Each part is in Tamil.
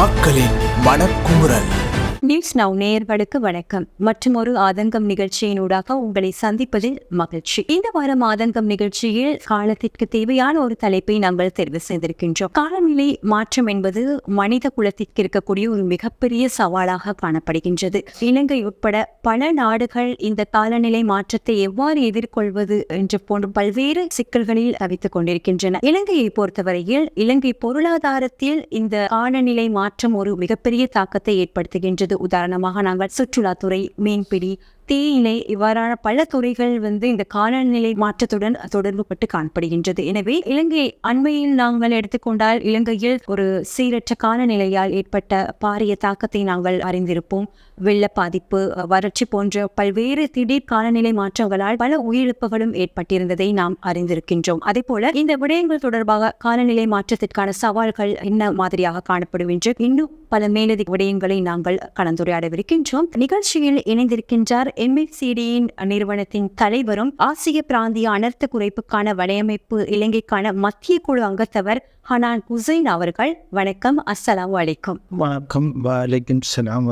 மக்களின் மனக்குமுறல். நியூஸ் நவ் நேயர்களுக்கு வணக்கம். மற்றும் ஒரு ஆதங்கம் நிகழ்ச்சியினூடாக உங்களை சந்திப்பதில் மகிழ்ச்சி. இந்த வாரம் ஆதங்கம் நிகழ்ச்சியில் காலத்திற்கு தேவையான ஒரு தலைப்பை நாங்கள் தெரிவு செய்திருக்கின்றோம். காலநிலை மாற்றம் என்பது மனித குலத்திற்கு இருக்கக்கூடிய ஒரு மிகப்பெரிய சவாலாக காணப்படுகின்றது. இலங்கை உட்பட பல நாடுகள் இந்த காலநிலை மாற்றத்தை எவ்வாறு எதிர்கொள்வது என்று போன்ற பல்வேறு சிக்கல்களில் தவித்துக் கொண்டிருக்கின்றன. இலங்கையை பொறுத்தவரையில் இலங்கை பொருளாதாரத்தில் இந்த காலநிலை மாற்றம் ஒரு மிகப்பெரிய தாக்கத்தை ஏற்படுத்துகின்றது. உதாரணமாக நாங்கள் சுற்றுலாத்துறை மீன்பிடி தேயிலை இவ்வாறான பல துறைகள் வந்து இந்த காலநிலை மாற்றத்துடன் தொடர்பு பட்டு காணப்படுகின்றது. எனவே இலங்கை அண்மையில் நாங்கள் எடுத்துக்கொண்டால் இலங்கையில் ஒரு சீரற்ற காலநிலையால் ஏற்பட்ட பாரிய தாக்கத்தை நாங்கள் அறிந்திருப்போம். வெள்ள பாதிப்பு வறட்சி போன்ற பல்வேறு திடீர் காலநிலை மாற்றங்களால் பல உயிரிழப்புகளும் ஏற்பட்டிருந்ததை நாம் அறிந்திருக்கின்றோம். அதே போல இந்த விடயங்கள் தொடர்பாக காலநிலை மாற்றத்திற்கான சவால்கள் என்ன மாதிரியாக காணப்படும் என்று இன்னும் பல மேலதிக விடயங்களை நாங்கள் கலந்துரையாடவிருக்கின்றோம். நிகழ்ச்சியில் இணைந்திருக்கின்றார் எம்எஃப்சிடியின் நிறுவனத்தின் தலைவரும் ஆசிய பிராந்திய அனர்த்த குறைப்புக்கான வலையமைப்பு இலங்கைக்கான மத்திய குழு அங்கத்தவர் ஹனான் ஹுசைன் அவர்கள் வணக்கம் அஸ்ஸலாமு அலைக்கும். வணக்கம் வலைக்கும் சலாம்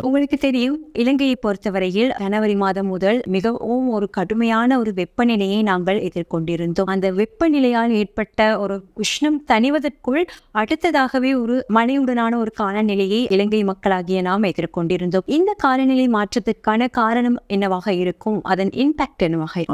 உங்களுக்கு தெரியும் இலங்கையை பொறுத்தவரையில் ஜனவரி மாதம் முதல் மிகவும் ஒரு கடுமையான ஒரு வெப்பநிலையை நாங்கள் எதிர்கொண்டிருந்தோம். அந்த வெப்பநிலையால் ஏற்பட்ட ஒரு உஷ்ணம் தணிவதற்குள் அடுத்ததாகவே ஒரு மழையுடனான ஒரு காலநிலையை இலங்கை மக்களாகிய நாம் எதிர்கொண்டிருந்தோம். இந்த காலநிலை மாற்றத்திற்கான காரணம் என்னவாக இருக்கும்? அதன் இம்பாக்ட் என்னவாக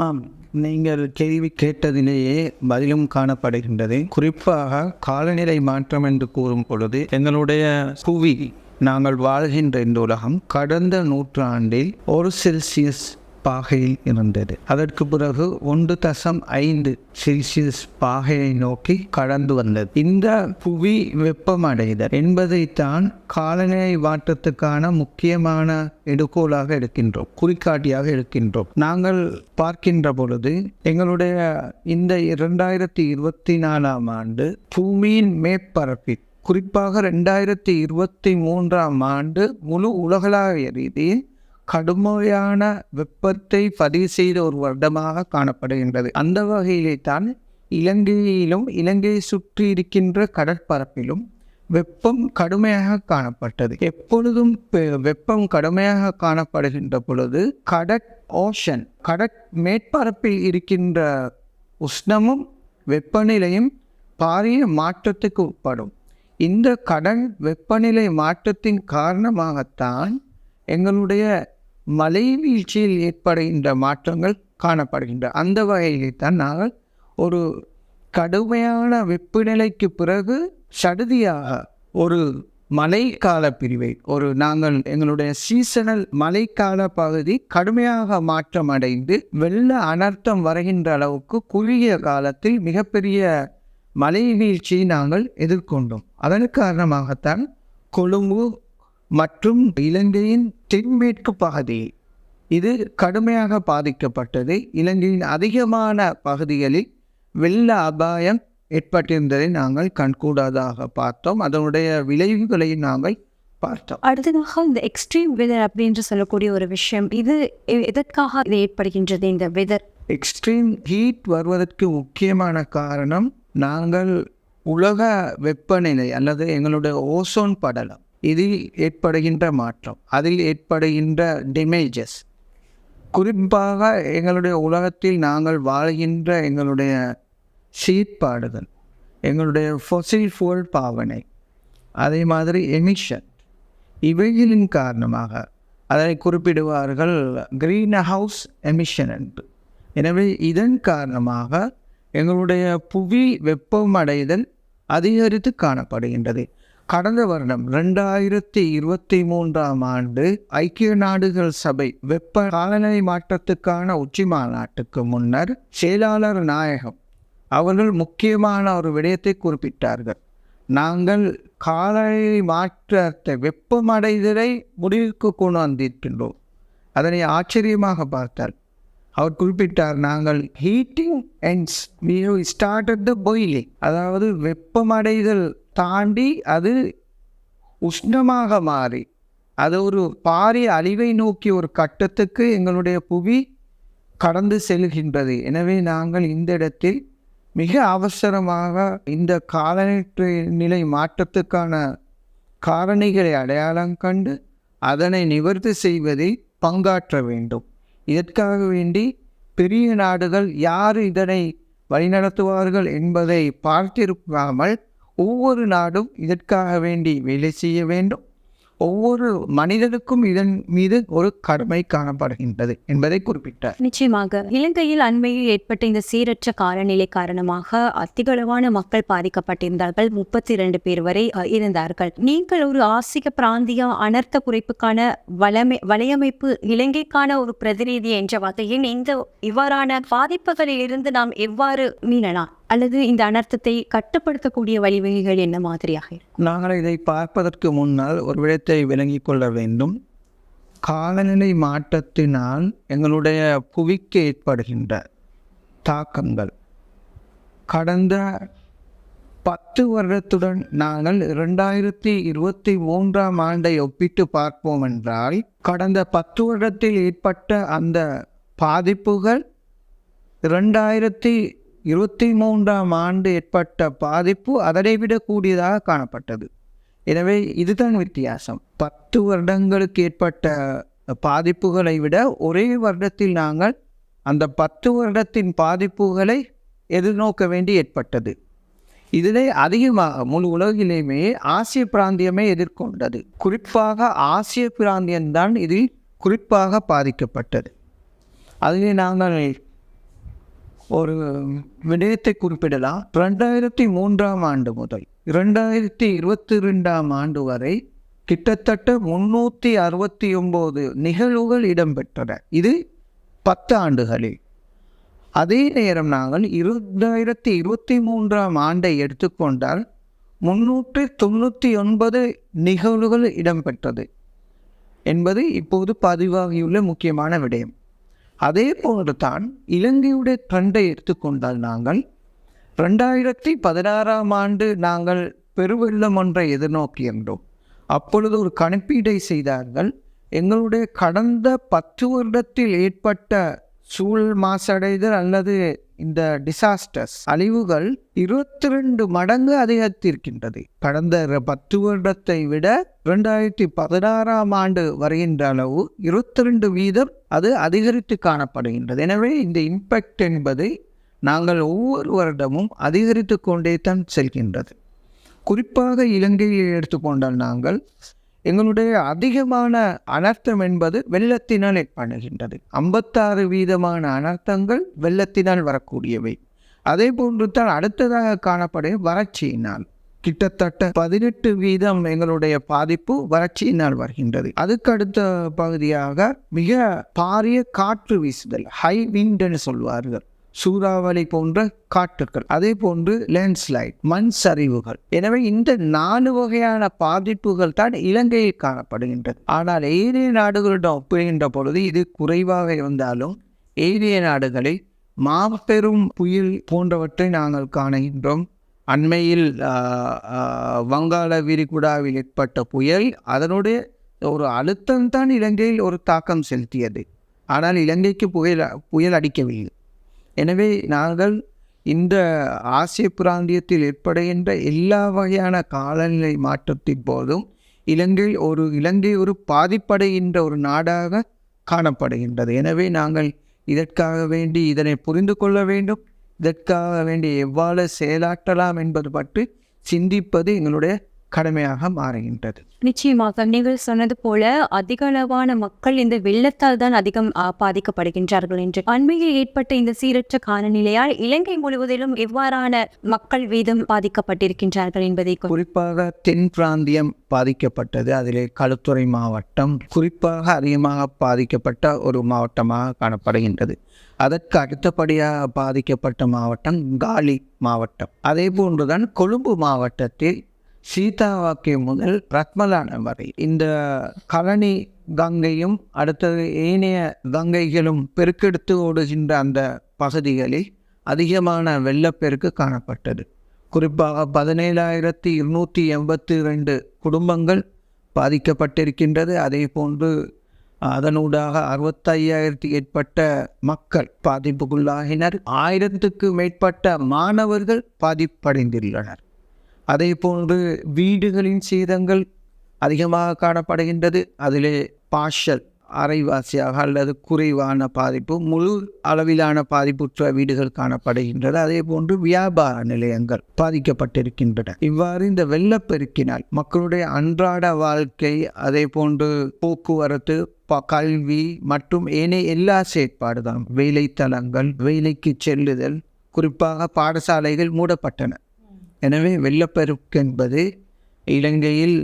நீங்கள் கேள்வி கேட்டதிலேயே பதிலும் காணப்படுகின்றது. குறிப்பாக காலநிலை மாற்றம் என்று கூறும் பொழுது எங்களுடைய புவி நாங்கள் வாழ்கின்ற இந்த உலகம் கடந்த நூற்றாண்டில் ஒரு செல்சியஸ் பாகையில் இருந்தது. அதற்கு பிறகு ஒன்று தசம் ஐந்து செல்சியஸ் பாகையை நோக்கி கடந்து வந்தது. இந்த புவி வெப்பமடைதல் என்பதைத்தான் காலநிலை மாற்றத்துக்கான முக்கியமான எடுகோலாக எடுக்கின்றோம் குறிக்காட்டியாக எடுக்கின்றோம். நாங்கள் பார்க்கின்ற பொழுது எங்களுடைய இந்த இரண்டாயிரத்தி இருபத்தி நாலாம் ஆண்டு பூமியின் மேற்பரப்பில் குறிப்பாக ரெண்டாயிரத்தி இருபத்தி மூன்றாம் ஆண்டு முழு உலகளாவிய ரீதியில் கடுமையான வெப்பத்தை பதிவு செய்த ஒரு வருடமாக காணப்படுகின்றது. அந்த வகையிலே தான் இலங்கையிலும் இலங்கையை சுற்றி இருக்கின்ற கடற்பரப்பிலும் வெப்பம் கடுமையாக காணப்பட்டது. எப்பொழுதும் பெ- வெப்பம் கடுமையாக காணப்படுகின்ற பொழுது கடற் ஓஷன் கடற் மேற்பரப்பில் இருக்கின்ற உஷ்ணமும் வெப்பநிலையும் பாரிய மாற்றத்துக்கு உட்படும். இந்த கடல் வெப்பநிலை மாற்றத்தின் காரணமாகத்தான் எங்களுடைய மலை வீழ்ச்சியில் ஏற்படுகின்ற மாற்றங்கள் காணப்படுகின்றன அந்த வகையிலே தான் நாங்கள் ஒரு கடுமையான வெப்பநிலைக்கு பிறகு சடுதியாக ஒரு மழைக்கால பிரிவை ஒரு நாங்கள் எங்களுடைய சீசனல் மழைக்கால பகுதி கடுமையாக மாற்றம் அடைந்து வெள்ள அனர்த்தம் வருகின்ற அளவுக்கு குறுகிய காலத்தில் மிகப்பெரிய மலை வீழ்ச்சியை நாங்கள் எதிர்கொண்டோம். அதன் காரணமாகத்தான் கொழும்பு மற்றும் இலங்கையின் தென்மேற்கு பகுதியில் இது கடுமையாக பாதிக்கப்பட்டது. இலங்கையின் அதிகமான பகுதிகளில் வெள்ள அபாயம் ஏற்பட்டிருந்ததை நாங்கள் கண்கூடாதாக பார்த்தோம். அதனுடைய விளைவுகளை நாங்கள் பார்த்தோம். அடுத்ததாக இந்த எக்ஸ்ட்ரீம் வெதர் அப்படின்னு சொல்லக்கூடிய ஒரு விஷயம் இது எதற்காக இது ஏற்படுகின்றது இந்த வெதர் எக்ஸ்ட்ரீம் ஹீட் வருவதற்கு முக்கியமான காரணம் நாங்கள் உலக வெப்பநிலை அல்லது எங்களுடைய ஓசோன் படலம் இதில் ஏற்படுகின்ற மாற்றம். அதில் ஏற்படுகின்ற டேமேஜஸ் குறிப்பாக எங்களுடைய உலகத்தில் நாங்கள் வாழ்கின்ற எங்களுடைய சீர்பாடுதல் எங்களுடைய ஃபொசில் ஃபுவல் பாவனை அதே மாதிரி எமிஷன் இவைகளின் காரணமாக அதனை குறிப்பிடுவார்கள் கிரீன் ஹவுஸ் எமிஷன் என்று. எனவே இதன் காரணமாக எங்களுடைய புவி வெப்பமடைதல் அதிகரித்து காணப்படுகின்றது. கடந்த வருடம் ரெண்டாயிரத்தி இருபத்தி மூன்றாம் ஆண்டு ஐக்கிய நாடுகள் சபை வெப்ப காலநிலை மாற்றத்துக்கான உச்சி மாநாட்டுக்கு முன்னர் செயலாளர் நாயகம் அவர்கள் முக்கியமான ஒரு விடயத்தை குறிப்பிட்டார்கள். நாங்கள் காலநிலை மாற்றத்தை வெப்பமடைதலை முடிவுக்கு கொண்டு வந்திருக்கின்றோம். அதனை ஆச்சரியமாக பார்த்தார். அவர் குறிப்பிட்டார் நாங்கள் heating and start the started அதாவது வெப்பமடைதல் தாண்டி அது உஷ்ணமாக மாறி அது ஒரு பாரிய அழிவை நோக்கி ஒரு கட்டத்துக்கு எங்களுடைய புவி கடந்து செல்கின்றது. எனவே நாங்கள் இந்த இடத்தில் மிக அவசரமாக இந்த காலநிலை நிலை மாற்றத்துக்கான காரணிகளை அடையாளம் கண்டு அதனை நிவர்த்தி செய்வதை பங்காற்ற வேண்டும். இதற்காக வேண்டி பெரிய நாடுகள் யார் இதனை வழிநடத்துவார்கள் என்பதை பார்த்திருக்காமல் ஒவ்வொரு நாடும் இதற்காக வேண்டி வேலை செய்ய வேண்டும். ஒவ்வொரு மனிதனுக்கும் இதன் மீது ஒரு கடமை காணப்படுகின்றது என்பதை குறிப்பிட்டார் நிச்சயமாக இலங்கையில் அண்மையில் ஏற்பட்ட இந்த சீரற்ற காலநிலை காரணமாக அதிகளவான மக்கள் பாதிக்கப்பட்டிருந்தார்கள். முப்பத்தி இரண்டு பேர் வரை இருந்தார்கள். நீங்கள் ஒரு ஆசிய பிராந்திய அனர்த்த குறைப்புக்கான வளமை வலையமைப்பு இலங்கைக்கான ஒரு பிரதிநிதி என்ற வகையில் இந்த இவ்வாறான பாதிப்புகளில் இருந்து நாம் எவ்வாறு மீளலாம்? அல்லது இந்த அனர்த்தத்தை கட்டுப்படுத்தக்கூடிய வழிவகைகள் என்ன மாதிரியாக நாங்கள் இதை பார்ப்பதற்கு முன்னால் ஒரு விடத்தை விளங்கிக் கொள்ள வேண்டும். காலநிலை மாற்றத்தினால் எங்களுடைய புவிக்கு ஏற்படுகின்ற தாக்கங்கள். கடந்த பத்து வருடத்துடன் நாங்கள் இரண்டாயிரத்தி இருபத்தி மூன்றாம் ஆண்டை ஒப்பிட்டு பார்ப்போம் என்றால் கடந்த பத்து வருடத்தில் ஏற்பட்ட அந்த பாதிப்புகள் இரண்டாயிரத்தி இருபத்தி மூன்றாம் ஆண்டு ஏற்பட்ட பாதிப்பு அதனை விட கூடியதாக காணப்பட்டது. எனவே இதுதான் வித்தியாசம். பத்து வருடங்களுக்கு ஏற்பட்ட பாதிப்புகளை விட ஒரே வருடத்தில் நாங்கள் அந்த பத்து வருடத்தின் பாதிப்புகளை எதிர்நோக்க வேண்டி ஏற்பட்டது. இதிலே அதிகமாக முழு உலகிலேயுமே ஆசிய பிராந்தியமே எதிர்கொண்டது. குறிப்பாக ஆசிய பிராந்தியம்தான் இதில் குறிப்பாக பாதிக்கப்பட்டது. அதிலே நாங்கள் ஒரு விடயத்தை குறிப்பிடலாம். ரெண்டாயிரத்தி மூன்றாம் ஆண்டு முதல் இரண்டாயிரத்தி இருபத்தி ரெண்டாம் ஆண்டு வரை கிட்டத்தட்ட முன்னூற்றி அறுபத்தி ஒம்பது நிகழ்வுகள் இடம்பெற்றன. இது பத்து ஆண்டுகளில். அதே நேரம் நாங்கள் இரண்டாயிரத்தி இருபத்தி மூன்றாம் ஆண்டை எடுத்துக்கொண்டால் முன்னூற்றி தொண்ணூற்றி ஒன்பது நிகழ்வுகள் இடம்பெற்றது என்பது இப்போது பதிவாகியுள்ள முக்கியமான விடயம். அதே போன்று தான் இலங்கையுடைய ட்ரெண்டை எடுத்துக்கொண்டால் நாங்கள் ரெண்டாயிரத்தி பதினாறாம் ஆண்டு நாங்கள் பெருவெள்ளம் ஒன்றை எதிர்நோக்கியிருந்தோம். அப்பொழுது ஒரு கணிப்பீடை செய்தார்கள். எங்களுடைய கடந்த பத்து வருடத்தில் ஏற்பட்ட சூழல் மாசடைதல் அல்லது இந்த டிசாஸ்டர்ஸ் அழிவுகள் இருபத்தி ரெண்டு மடங்கு அதிகரித்திருக்கின்றது. கடந்த பத்து வருடத்தை விட ரெண்டாயிரத்தி பதினாறாம் ஆண்டு வருகின்ற அளவு இருபத்தி ரெண்டு வீதம் அது அதிகரித்து காணப்படுகின்றது. எனவே இந்த இம்பேக்ட் என்பது நாங்கள் ஒவ்வொரு வருடமும் அதிகரித்து கொண்டே தான் செல்கின்றது. குறிப்பாக இலங்கையை எடுத்துக்கொண்டால் நாங்கள் எங்களுடைய அதிகமான அனர்த்தம் என்பது வெள்ளத்தினால் ஏற்படுகின்றது. ஐம்பத்தாறு வீதமான அனர்த்தங்கள் வெள்ளத்தினால் வரக்கூடியவை. அதே போன்று தான் அடுத்ததாக காணப்படும் வறட்சியினால். கிட்டத்தட்ட பதினெட்டு வீதம் எங்களுடைய பாதிப்பு வறட்சியினால் வருகின்றது. அதுக்கு அடுத்த பகுதியாக மிக பாரிய காற்று வீசுதல் ஹை விண்ட்னு சொல்வார்கள். சூறாவளி போன்ற காற்றுகள் அதே போன்று லேண்ட்ஸ்லைட் மண் சரிவுகள். எனவே இந்த நாலு வகையான பாதிப்புகள் தான் இலங்கையில் காணப்படுகின்றது. ஆனால் ஏனைய நாடுகளிடம் ஒப்பிடுகின்ற பொழுது இது குறைவாக இருந்தாலும் ஏனைய நாடுகளில் மாபெரும் புயல் போன்றவற்றை நாங்கள் காணுகின்றோம். அண்மையில் வங்காள விரிகுடாவில் ஏற்பட்ட புயல் அதனுடைய ஒரு அழுத்தம் தான் இலங்கையில் ஒரு தாக்கம் செலுத்தியது. ஆனால் இலங்கைக்கு புயல் புயல் அடிக்கவில்லை. எனவே நாங்கள் இந்த ஆசிய பிராந்தியத்தில் ஏற்படுகின்ற எல்லா வகையான காலநிலை மாற்றத்தின் போதும் இலங்கை ஒரு இலங்கை ஒரு பாதிப்படைகின்ற ஒரு நாடாக காணப்படுகின்றது. எனவே நாங்கள் இதற்காக வேண்டி இதனை புரிந்து கொள்ள வேண்டும். இதற்காக வேண்டி எவ்வாறு செயலாற்றலாம் என்பது பற்றி சிந்திப்பது எங்களுடைய கடமையாக மாறுகின்றது. நிச்சயமாக நீங்கள் சொன்னது போல அதிக அளவான மக்கள் இந்த வெள்ளத்தால் தான் அதிகம் பாதிக்கப்படுகின்றார்கள் என்று. அண்மையில் ஏற்பட்ட இந்த சீரற்ற காலநிலையால் இலங்கை முழுவதிலும் எவ்வாறான மக்கள் வீதம் பாதிக்கப்பட்டிருக்கின்றார்கள் என்பதை குறிப்பாக தென் பிராந்தியம் பாதிக்கப்பட்டது. அதிலே களுத்துறை மாவட்டம் குறிப்பாக அதிகமாக பாதிக்கப்பட்ட ஒரு மாவட்டமாக காணப்படுகின்றது. அதற்கு அடுத்தபடியாக பாதிக்கப்பட்ட மாவட்டம் காலி மாவட்டம். அதே போன்றுதான் கொழும்பு மாவட்டத்தில் சீதாவாக்கிய முதல் ரத்மலான வரை. இந்த கழனி கங்கையும் அடுத்தது ஏனைய கங்கைகளும் பெருக்கெடுத்து ஓடுகின்ற அந்த பகுதிகளில் அதிகமான வெள்ளப்பெருக்கு காணப்பட்டது. குறிப்பாக பதினேழாயிரத்தி இருநூற்றி எண்பத்தி ரெண்டு குடும்பங்கள் பாதிக்கப்பட்டிருக்கின்றது. அதே போன்று அதனூடாக அறுபத்தையாயிரத்தி ஏற்பட்ட மக்கள் பாதிப்புக்குள்ளாகினர். ஆயிரத்துக்கு மேற்பட்ட மாணவர்கள் பாதிப்படைந்துள்ளனர். அதே போன்று வீடுகளின் சேதங்கள் அதிகமாக காணப்படுகின்றது. அதிலே பார்ஷல் அரைவாசியாக அல்லது குறைவான பாதிப்பு முழு அளவிலான பாதிப்புற்ற வீடுகள் காணப்படுகின்றது. அதே போன்று வியாபார நிலையங்கள் பாதிக்கப்பட்டிருக்கின்றன. இவ்வாறு இந்த வெள்ளப்பெருக்கினால் மக்களுடைய அன்றாட வாழ்க்கை அதே போன்று போக்குவரத்து ப- கல்வி மற்றும் ஏனைய எல்லா செயற்பாடுதான் வேலைத்தலங்கள் வேலைக்கு செல்லுதல் குறிப்பாக பாடசாலைகள் மூடப்பட்டன. எனவே வெள்ளப்பெருக்கு என்பது இலங்கையில்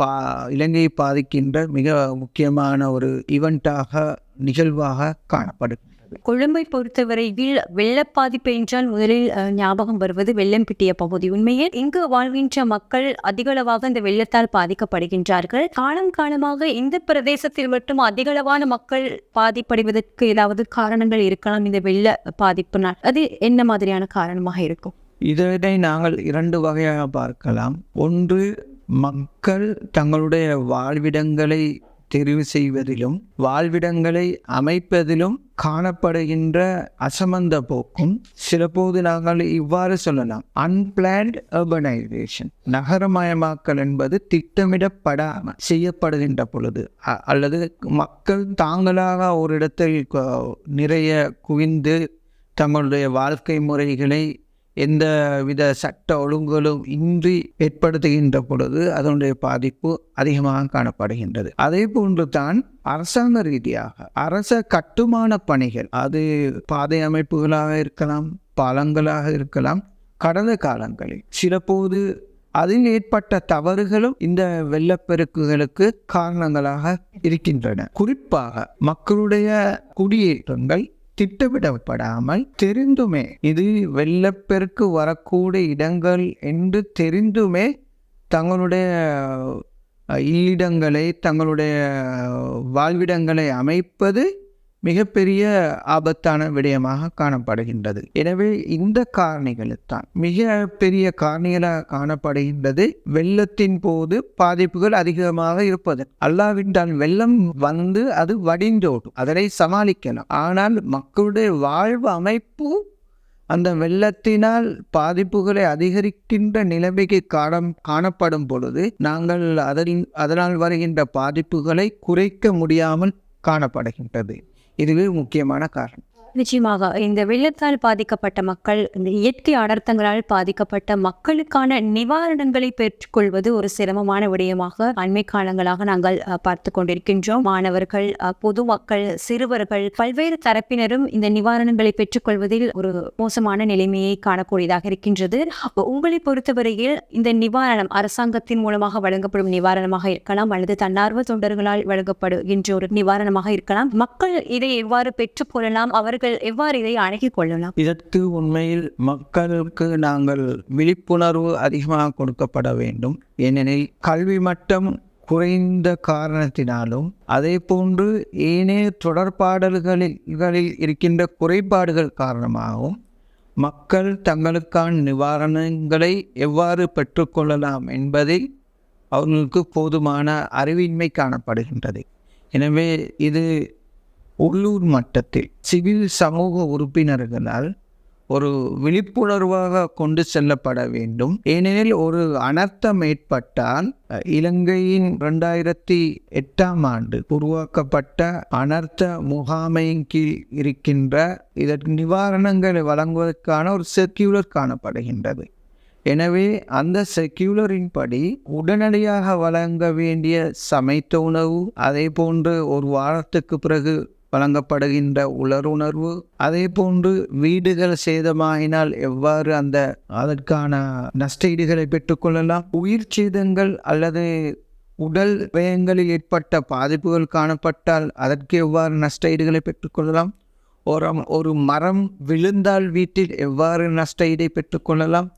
பா இலங்கையை பாதிக்கின்ற மிக முக்கியமான ஒரு ஈவெண்ட்டாக நிகழ்வாக காணப்படுகிறது கொழும்பை பொறுத்தவரையில் வெள்ள பாதிப்பு என்றால் முதலில் ஞாபகம் வருவது வெள்ளம் பிட்டிய பகுதி உண்மையில் இங்கு வாழ்கின்ற மக்கள் அதிகளவாக இந்த வெள்ளத்தால் பாதிக்கப்படுகின்றார்கள். காலம் காலமாக இந்த பிரதேசத்தில் மட்டும் அதிகளவான மக்கள் பாதிப்படைவதற்கு ஏதாவது காரணங்கள் இருக்கலாம் இந்த வெள்ள பாதிப்பினால். அது என்ன மாதிரியான காரணமாக இருக்கும்? இதனை நாங்கள் இரண்டு வகையாக பார்க்கலாம். ஒன்று மக்கள் தங்களுடைய வாழ்விடங்களை தெரிவு செய்வதிலும் வாழ்விடங்களை அமைப்பதிலும் காணப்படுகின்ற அசமந்த போக்கும். சிலபோது நாங்கள் இவ்வாறு சொல்லலாம். அன்பிளான்ட் அர்பனைசேஷன் நகரமயமாக்கல் என்பது திட்டமிடப்படாமல் செய்யப்படுகின்ற பொழுது அல்லது மக்கள் தாங்களாக ஒரு இடத்தில் நிறைய குவிந்து தங்களுடைய வாழ்க்கை முறைகளை எந்த வித சட்ட ஒழுங்குகளும் இன்றி ஏற்படுத்துகின்ற பொழுது அதனுடைய பாதிப்பு அதிகமாக காணப்படுகின்றது. அதே போன்று தான் அரசாங்க ரீதியாக அரச கட்டுமான பணிகள் அது பாதை அமைப்புகளாக இருக்கலாம் பாலங்களாக இருக்கலாம் கடந்த காலங்களில் சிலபோது அதில் ஏற்பட்ட தவறுகளும் இந்த வெள்ளப்பெருக்குகளுக்கு காரணங்களாக இருக்கின்றன. குறிப்பாக மக்களுடைய குடியேற்றங்கள் திட்டமிடப்படாமல் தெரிந்துமே இது வெள்ளப்பெருக்கு வரக்கூடிய இடங்கள் என்று தெரிந்துமே தங்களுடைய இல்லிடங்களை தங்களுடைய வாழ்விடங்களை அமைப்பது மிகப்பெரிய ஆபத்தான விடயமாக காணப்படுகின்றது. எனவே இந்த காரணிகளுத்தான் மிக பெரிய காரணிகளாக காணப்படுகின்றது. வெள்ளத்தின் போது பாதிப்புகள் அதிகமாக இருப்பது. அல்லாவிட்டால் வெள்ளம் வந்து அது வடிந்தோடும். அதனை சமாளிக்கலாம். ஆனால் மக்களுடைய வாழ்வு அமைப்பு அந்த வெள்ளத்தினால் பாதிப்புகளை அதிகரிக்கின்ற நிலைமைக்கு காணம் காணப்படும் பொழுது நாங்கள் அதன் அதனால் வருகின்ற பாதிப்புகளை குறைக்க முடியாமல் காணப்படுகின்றது. இதுவே முக்கியமான காரணம். நிச்சயமாக இந்த வெள்ளத்தால் பாதிக்கப்பட்ட மக்கள் இந்த இயற்கை அடர்த்தங்களால் பாதிக்கப்பட்ட மக்களுக்கான நிவாரணங்களை பெற்றுக்கொள்வது ஒரு சிரமமான விடயமாக அண்மை காலங்களாக நாங்கள் பார்த்து கொண்டிருக்கின்றோம். மாணவர்கள் பொதுமக்கள் சிறுவர்கள் பல்வேறு தரப்பினரும் இந்த நிவாரணங்களை பெற்றுக்கொள்வதில் ஒரு மோசமான நிலைமையை காணக்கூடியதாக இருக்கின்றது. உங்களை பொறுத்தவரையில் இந்த நிவாரணம் அரசாங்கத்தின் மூலமாக வழங்கப்படும் நிவாரணமாக இருக்கலாம் அல்லது தன்னார்வ தொண்டர்களால் வழங்கப்படுகின்ற ஒரு நிவாரணமாக இருக்கலாம். மக்கள் இதை எவ்வாறு பெற்றுக்கொள்ளலாம் அவர்கள் எவ்வாறு இதை அணுகிக் கொள்ளலாம்? இதற்கு உண்மையில் மக்களுக்கு நாங்கள் விழிப்புணர்வு அதிகமாக கொடுக்கப்பட வேண்டும். ஏனெனில் கல்வி மட்டம் குறைந்த காரணத்தினாலும் அதே போன்று ஏனைய தொடர்பாடல்களில் இருக்கின்ற குறைபாடுகள் காரணமாகவும் மக்கள் தங்களுக்கான நிவாரணங்களை எவ்வாறு பெற்றுக்கொள்ளலாம் என்பதில் அவர்களுக்கு போதுமான அறிவின்மை காணப்படுகின்றது. எனவே இது உள்ளூர் மட்டத்தில் சிவில் சமூக உறுப்பினர்களால் ஒரு விழிப்புணர்வாக கொண்டு செல்லப்பட வேண்டும். ஏனெனில் ஒரு அனர்த்தம் ஏற்பட்டால் இலங்கையின் ரெண்டாயிரத்தி எட்டாம் ஆண்டு உருவாக்கப்பட்ட அனர்த்த முகாமையின் கீழ் இருக்கின்ற இதற்கு நிவாரணங்களை வழங்குவதற்கான ஒரு செக்யூலர் காணப்படுகின்றது. எனவே அந்த செக்யூலரின் படி உடனடியாக வழங்க வேண்டிய சமைத்த உணவு அதே போன்று ஒரு வாரத்துக்கு பிறகு வழங்கப்படுகின்ற உலருணர்வு. அதே போன்று வீடுகள் சேதமாகினால் எவ்வாறு அந்த அதற்கான நஷ்டஈடுகளை பெற்றுக்கொள்ளலாம் உயிர் சேதங்கள் அல்லது உடல் வியங்களில் ஏற்பட்ட பாதிப்புகள் காணப்பட்டால் அதற்கு எவ்வாறு நஷ்டஈடுகளை பெற்றுக்கொள்ளலாம் ஒரு ஒரு மரம் விழுந்தால் வீட்டில் எவ்வாறு நஷ்டஈடை பெற்றுக்கொள்ளலாம்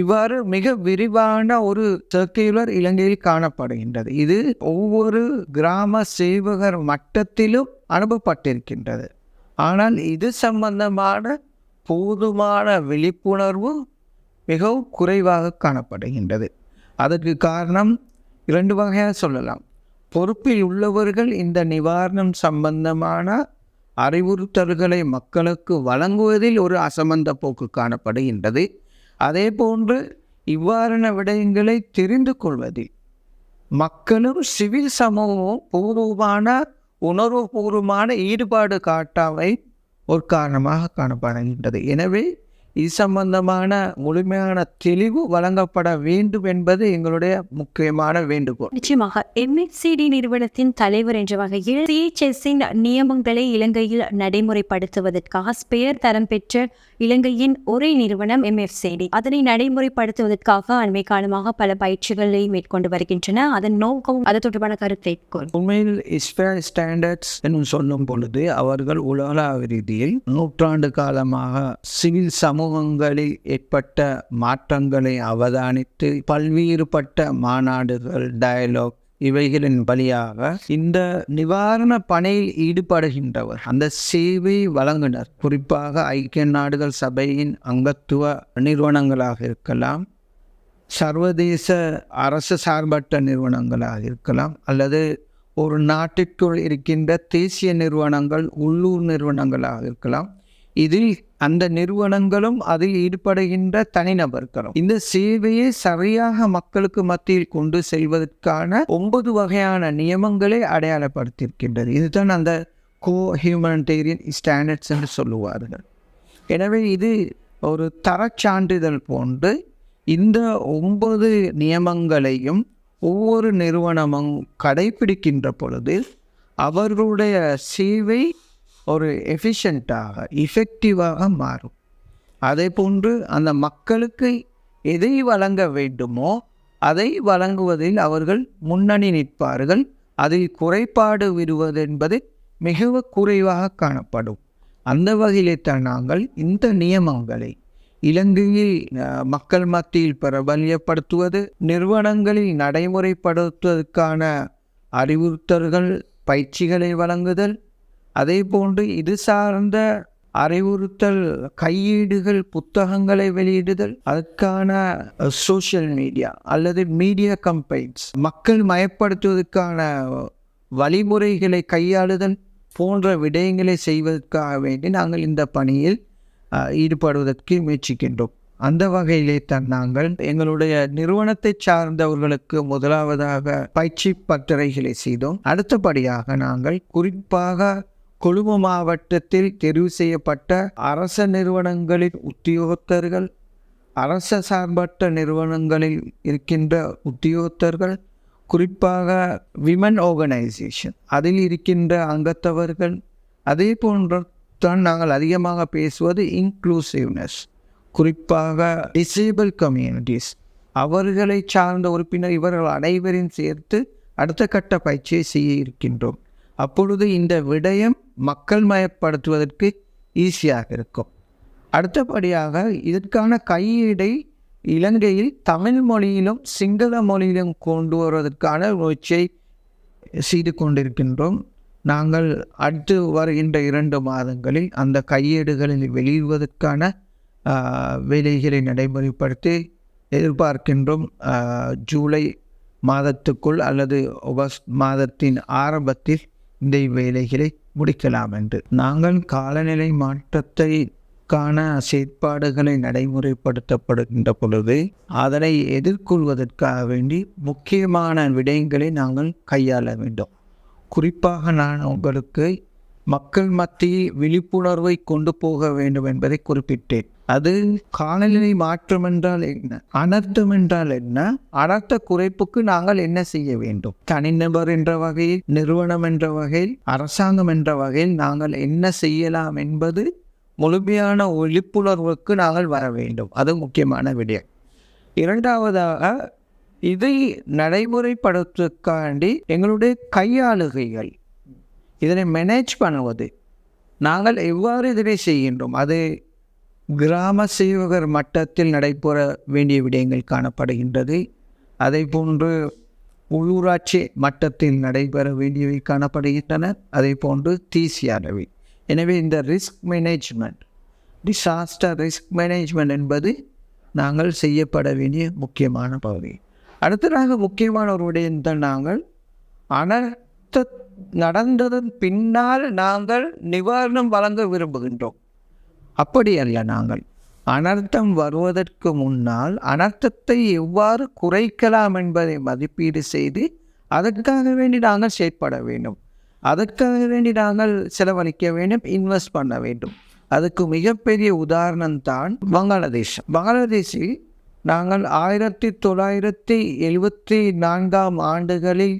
இவ்வாறு மிக விரிவான ஒரு சர்க்குலர் இலங்கையில் காணப்படுகின்றது. இது ஒவ்வொரு கிராம சேவகர் மட்டத்திலும் அனுப்பப்பட்டிருக்கின்றது. ஆனால் இது சம்பந்தமான போதுமான விழிப்புணர்வு மிகவும் குறைவாக காணப்படுகின்றது. அதற்கு காரணம் இரண்டு வகையாக சொல்லலாம். பொறுப்பில் உள்ளவர்கள் இந்த நிவாரணம் சம்பந்தமான அறிவுறுத்தல்களை மக்களுக்கு வழங்குவதில் ஒரு அசமந்த போக்கு காணப்படுகின்றது. அதே போன்று இவ்வாறான விடயங்களை தெரிந்து கொள்வதில் மக்களும் சிவில் சமூகமும் பூர்வமான உணர்வுபூர்வமான ஈடுபாடு காட்டாமை ஒரு காரணமாக காணப்படுகின்றது. எனவே இது சம்பந்தமான முழுமையான தெளிவு வழங்கப்பட வேண்டும் என்பது எங்களுடைய முக்கியமான வேண்டுகோள். நிச்சயமாக எம்எஸ்சிடி நிறுவனத்தின் தலைவர் என்ற வகையில் சிஎச்எஸ்ஸின் நியமங்களை இலங்கையில் நடைமுறைப்படுத்துவதற்காக ஸ்பெயர் தரம் பெற்ற இலங்கையின் ஒரே நிறுவனம் எம்எஃப்சிடி அதனை நடைமுறைப்படுத்துவதற்காக அண்மை காலமாக பல பயிற்சிகளை மேற்கொண்டு வருகின்றன. அதன் நோக்கம் அது தொடர்பான கருத்தை. உண்மையில் இஸ்பேர் ஸ்டாண்டர்ட்ஸ் என்னும் சொல்லும் பொழுது அவர்கள் உலகளாவிய ரீதியில் நூற்றாண்டு காலமாக சிவில் சமூகங்களில் ஏற்பட்ட மாற்றங்களை அவதானித்து பல்வேறுபட்ட மாநாடுகள் டயலாக் இவைகளின் வழியாக இந்த நிவாரண பணியில் ஈடுபடுகின்றவர் அந்த சேவை வழங்குனர். குறிப்பாக ஐக்கிய நாடுகள் சபையின் அங்கத்துவ நிறுவனங்களாக இருக்கலாம் சர்வதேச அரசு சார்பற்ற நிறுவனங்களாக இருக்கலாம் அல்லது ஒரு நாட்டிற்குள் இருக்கின்ற தேசிய நிறுவனங்கள் உள்ளூர் நிறுவனங்களாக இருக்கலாம். இதில் அந்த நிறுவனங்களும் அதில் ஈடுபடுகின்ற தனிநபர்களும். இந்த சேவையை சரியாக மக்களுக்கு மத்தியில் கொண்டு செல்வதற்கான ஒன்பது வகையான நியமங்களை அடையாளப்படுத்தியிருக்கின்றது. இதுதான் அந்த கோ ஹியூமனிடேரியன் ஸ்டாண்டர்ட்ஸ் என்று சொல்லுவார்கள். எனவே இது ஒரு தரச் சான்றிதழ் போன்று இந்த ஒன்பது நியமங்களையும் ஒவ்வொரு நிறுவனமும் கடைபிடிக்கின்ற பொழுது அவர்களுடைய சேவை ஒரு எஃபிஷியண்ட்டாக எஃபெக்டிவாக மாறும். அதே போன்று அந்த மக்களுக்கு எதை வழங்க வேண்டுமோ அதை வழங்குவதில் அவர்கள் முன்னணி நிற்பார்கள். அதில் குறைபாடு விடுவது என்பது மிக குறைவாக காணப்படும். அந்த வகையிலே தான் நாங்கள் இந்த நியமங்களை இலங்கையில் மக்கள் மத்தியில் பிரபல்யப்படுத்துவது நிறுவனங்களில் நடைமுறைப்படுத்துவதற்கான அறிவுறுத்தல்கள் பயிற்சிகளை வழங்குதல் அதே போன்று இது சார்ந்த அறிவுறுத்தல் கையீடுகள் புத்தகங்களை வெளியிடுதல் அதற்கான சோஷியல் மீடியா அல்லது மீடியா கம்பெயின்ஸ் மக்கள் மயப்படுத்துவதற்கான வழிமுறைகளை கையாளுதல் போன்ற விடயங்களை செய்வதற்காக வேண்டி நாங்கள் இந்த பணியில் ஈடுபடுவதற்கு முயற்சிக்கின்றோம். அந்த வகையிலே தான் நாங்கள் எங்களுடைய நிறுவனத்தை சார்ந்தவர்களுக்கு முதலாவதாக பயிற்சி பட்டறைகளை செய்தோம். அடுத்தபடியாக நாங்கள் குறிப்பாக கொழும்பு மாவட்டத்தில் தெரிவு செய்யப்பட்ட அரச நிறுவனங்களின் உத்தியோகத்தர்கள் அரச சார்பற்ற நிறுவனங்களில் இருக்கின்ற உத்தியோகத்தர்கள் குறிப்பாக விமன் ஆர்கனைசேஷன் அதில் இருக்கின்ற அங்கத்தவர்கள் அதே போன்ற தான் நாங்கள் அதிகமாக பேசுவது இன்க்ளூசிவ்னஸ் குறிப்பாக டிசேபிள் கம்யூனிட்டிஸ் அவர்களை சார்ந்த உறுப்பினர் இவர்கள் அனைவரையும் சேர்த்து அடுத்த கட்ட பயிற்சியை செய்ய இருக்கின்றோம். அப்பொழுது இந்த விடயம் மக்கள் மயப்படுத்துவதற்கு ஈஸியாக இருக்கும். அடுத்தபடியாக இதற்கான கையீடை இலங்கையில் தமிழ் மொழியிலும் சிங்கள மொழியிலும் கொண்டு வருவதற்கான முயற்சியை செய்து கொண்டிருக்கின்றோம். நாங்கள் அடுத்து வருகின்ற இரண்டு மாதங்களில் அந்த கையேடுகளில் வெளியிடுவதற்கான வேலைகளை நடைமுறைப்படுத்தி எதிர்பார்க்கின்றோம். ஜூலை மாதத்துக்குள் அல்லது ஆகஸ்ட் மாதத்தின் ஆரம்பத்தில் இந்த வேலைகளை முடிக்கலாம் என்று. நாங்கள் காலநிலை மாற்றத்தை செயற்பாடுகளை நடைமுறைப்படுத்தப்படுகின்ற பொழுது அதனை எதிர்கொள்வதற்காக வேண்டி முக்கியமான விடயங்களை நாங்கள் கையாள வேண்டும். குறிப்பாக நான் உங்களுக்கு மக்கள் மத்தியில் விழிப்புணர்வை கொண்டு போக வேண்டும் என்பதை குறிப்பிட்டேன். அது காலநிலை மாற்றம் என்றால் என்ன? அனர்த்தம் என்றால் என்ன? அனர்த்த குறைப்புக்கு நாங்கள் என்ன செய்ய வேண்டும்? தனிநபர் என்ற வகையில் நிறுவனம் என்ற வகையில் அரசாங்கம் என்ற வகையில் நாங்கள் என்ன செய்யலாம் என்பது முழுமையான விழிப்புணர்வுக்கு நாங்கள் வர வேண்டும். அது முக்கியமான விடயம். இரண்டாவதாக இதை நடைமுறைப்படுத்துவதற்காண்டி எங்களுடைய கையாளுகைகள் இதனை மேனேஜ் பண்ணுவது. நாங்கள் எவ்வாறு இதனை செய்கின்றோம்? அது கிராம சேவகர் மட்டத்தில் நடைபெற வேண்டிய விடயங்கள் காணப்படுகின்றது. அதை போன்று உள்ளூராட்சி மட்டத்தில் நடைபெற வேண்டியவை காணப்படுகின்றன. அதே போன்று தீசியானவை. எனவே இந்த risk management disaster risk management என்பது நாங்கள் செய்யப்பட வேண்டிய முக்கியமான பகுதி. அடுத்ததாக முக்கியமான ஒரு விடயம் தான் நாங்கள் அனர்த்த நடந்ததன் பின்னால் நாங்கள் நிவாரணம் வழங்க விரும்புகின்றோம். அப்படி அல்ல நாங்கள். அனர்த்தம் வருவதற்கு முன்னால் அனர்த்தத்தை எவ்வாறு குறைக்கலாம் என்பதை மதிப்பீடு செய்து அதற்காக வேண்டி நாங்கள் செயற்பட வேண்டும். அதற்காக வேண்டி நாங்கள் செலவழிக்க வேண்டும் இன்வெஸ்ட் பண்ண வேண்டும். அதுக்கு மிகப்பெரிய உதாரணம் தான் வங்காளதேசம். பங்களாதேஷில் நாங்கள் ஆயிரத்தி தொள்ளாயிரத்தி எழுபத்தி நான்காம் ஆண்டுகளில்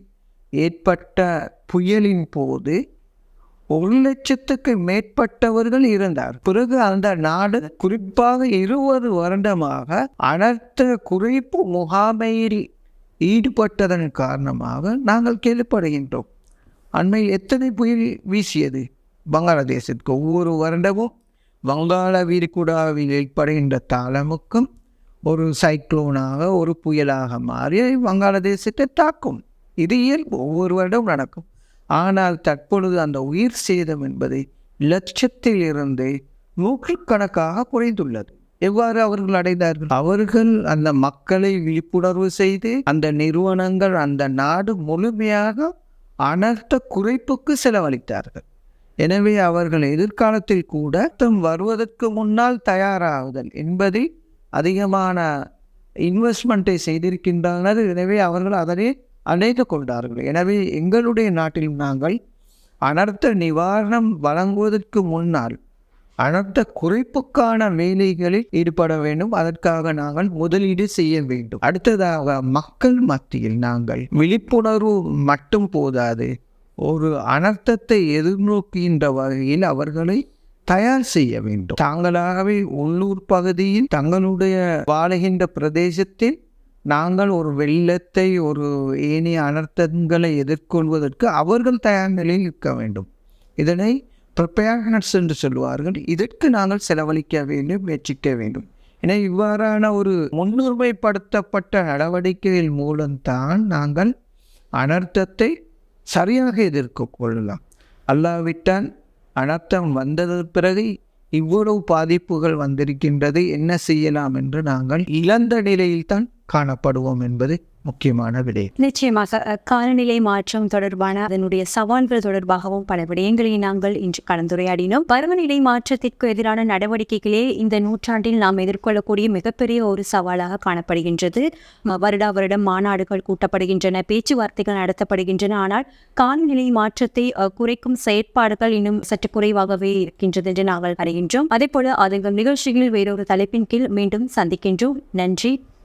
ஏற்பட்ட புயலின் போது ஒரு லட்சத்துக்கு மேற்பட்டவர்கள் இருந்தார். பிறகு அந்த நாடு குறிப்பாக இருபது வருடமாக அனர்த்த குறைப்பு முகாமையில் ஈடுபட்டதன் காரணமாக நாங்கள் கேள்விப்படுகின்றோம். அண்மையில் எத்தனை புயல் வீசியது? வங்காளதேசத்துக்கு ஒவ்வொரு வருடமும் வங்காள விரிகுடாவில் ஏற்படுகின்ற தாளமுக்கும் ஒரு சைக்ளோனாக ஒரு புயலாக மாறி வங்காளதேசத்தை தாக்கும். இது இயல்பு. ஒவ்வொரு வருடம் நடக்கும். ஆனால் தற்பொழுது அந்த உயிர் சேதம் என்பது லட்சத்திலிருந்து நூற்றுக்கணக்காக குறைந்துள்ளது. எவ்வாறு அவர்கள் அடைந்தார்கள்? அவர்கள் அந்த மக்களை விழிப்புணர்வு செய்து அந்த நிறுவனங்கள் அந்த நாடு முழுமையாக அனர்த்த குறைப்புக்கு செலவழித்தார்கள். எனவே அவர்கள் எதிர்காலத்தில் கூட தம் வருவதற்கு முன்னால் தயாராகுதல் என்பதில் அதிகமான இன்வெஸ்ட்மெண்ட்டை செய்திருக்கின்றனர். எனவே அவர்கள் அதனை அணைத்து கொண்டார்கள். எனவே எங்களுடைய நாட்டில் நாங்கள் அனர்த்த நிவாரணம் வழங்குவதற்கு முன்னால் அனர்த்த குறைப்புக்கான வேலைகளில் ஈடுபட வேண்டும். அதற்காக நாங்கள் முதலீடு செய்ய வேண்டும். அடுத்ததாக மக்கள் மத்தியில் நாங்கள் விழிப்புணர்வு மட்டும் போதாது ஒரு அனர்த்தத்தை எதிர்நோக்குகின்ற வகையில் அவர்களை தயார் செய்ய வேண்டும். தாங்களாகவே உள்ளூர் பகுதியில் தங்களுடைய வாழுகின்ற பிரதேசத்தில் நாங்கள் ஒரு வெள்ளத்தை ஒரு ஏனைய அனர்த்தங்களை எதிர்கொள்வதற்கு அவர்கள் தயார் நிலையில் இருக்க வேண்டும். இதனை ப்ரிப்பேர்னஸ் என்று சொல்வார்கள் இதற்கு நாங்கள் செலவழிக்க வேண்டும் முயற்சிக்க வேண்டும். என இவ்வாறான ஒரு முன்னுரிமைப்படுத்தப்பட்ட நடவடிக்கைகள் மூலம்தான் நாங்கள் அனர்த்தத்தை சரியாக எதிர்க்க கொள்ளலாம். அல்லாவிட்டால் அனர்த்தம் வந்தது பிறகு இவ்வளவு பாதிப்புகள் வந்திருக்கின்றது. என்ன செய்யலாம் என்று நாங்கள் இழந்த நிலையில்தான் காணப்படுவோம் என்பது முக்கியமான விடயம் நிச்சயமாக காலநிலை மாற்றம் தொடர்பான அதனுடைய சவால்கள் தொடர்பாகவும் பல விடயங்களை நாங்கள் இன்று கலந்துரையாடினோம். பருவநிலை மாற்றத்திற்கு எதிரான நடவடிக்கைகளே இந்த நூற்றாண்டில் நாம் எதிர்கொள்ளக்கூடிய மிகப்பெரிய ஒரு சவாலாக காணப்படுகின்றது. வருடா வருடம் மாநாடுகள் கூட்டப்படுகின்றன பேச்சுவார்த்தைகள் நடத்தப்படுகின்றன. ஆனால் காலநிலை மாற்றத்தை குறைக்கும் செயற்பாடுகள் இன்னும் சற்று குறைவாகவே இருக்கின்றது என்று நாங்கள் அறிகின்றோம். அதே போல அதன் நிகழ்ச்சியில் வேறொரு தலைப்பின் கீழ் மீண்டும் சந்திக்கின்றோம். நன்றி.